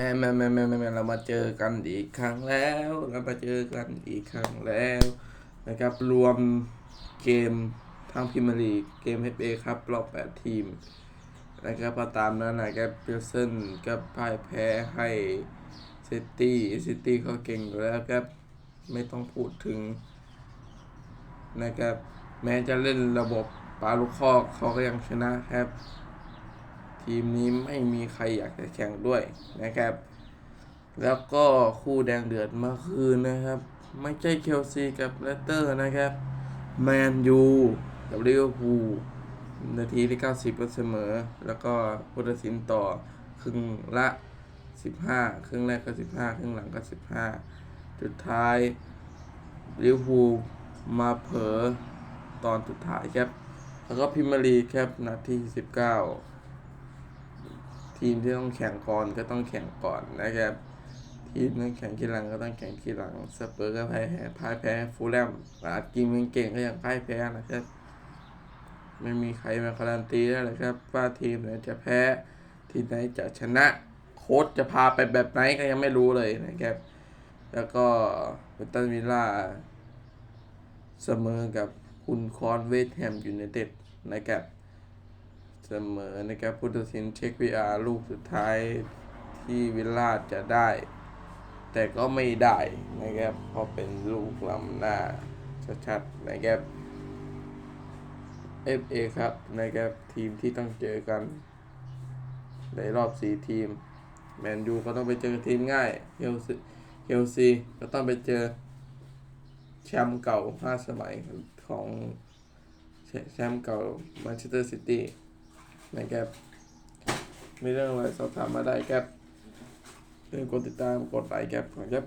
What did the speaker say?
แม่แม่แม่แม่แม่แม่เรามาเจอกันอีกครั้งแล้วเรามาเจอกันอีกครั้งแล้วนะครับรวมเกมทางพิมยร์ลีกเกม FA ครับรอบ8ทีมนะครับก็ตามนั้นนะครับเปียร์เซนก็พ่ายแพ้ให้ซิตี้ซิตี้เขาเก่งอยู่แล้วครับไม่ต้องพูดถึงนะครับแม้จะเล่นระบบปาลูกคอกเขาก็ยังชนะครับ ทีมนี้ไม่มีใครอยากจะแข่งด้วยนะครับ แล้วก็คู่แดงเดือดเมื่อคืนนะครับ ไม่ใช่เชลซีกับเลสเตอร์นะครับแมนยูกับลิเวอร์พูลนาทีที่ 90ก็เสมอ แล้วก็พุทธศิลป์ต่อครึ่งละ 15 ครึ่งแรกก็ 15 ครึ่งหลังก็ 15 สุดท้ายลิเวอร์พูลมาเผลอตอนสุดท้ายครับ แล้วก็พิมยร์ลีกครับนาที 19 ทีมที่ต้องแข่งก่อนก็ต้องแข่งก่อนนะครับทีมต้องแข่งทีหลังก็ต้องแข่งทีหลังสเปอร์ก็แพ้พ่ายแพ้ฟูลแลมอาจกิมเก่งก็ยังพ่ายแพ้นะครับไม่มีใครมาการันตีได้เลยครับ ว่าทีมไหนจะแพ้ทีมไหนจะชนะโค้ชจะพาไปแบบไหนก็ยังไม่รู้เลยนะครับ แล้วก็เวสตันวิลล่าเสมอกับคุณคอนเวสต์แฮมยูไนเต็ดนะครับ เสมอนะครับพุทธศิลป์เช็ควีอาร์ลูกสุดท้ายที่วิลลาจะได้ แต่ก็ไม่ได้นะครับ เพราะเป็นลูกล้ำหน้าชัดๆนะครับ FA ครับนะครับทีมที่ต้องเจอกัน ในรอบสี่ทีม แมนยูก็ต้องไปเจอทีมง่ายเฮลซีเฮลซีก็ต้องไปเจอแชมป์เก่าห้าสมัยของแชมป์เก่าแมนเชสเตอร์ซิตี้ นะครับมีเรื่องอะไรสอบถามมาได้ครับเรื่องกดติดตามกดไลค์ครับขอบคุณครับ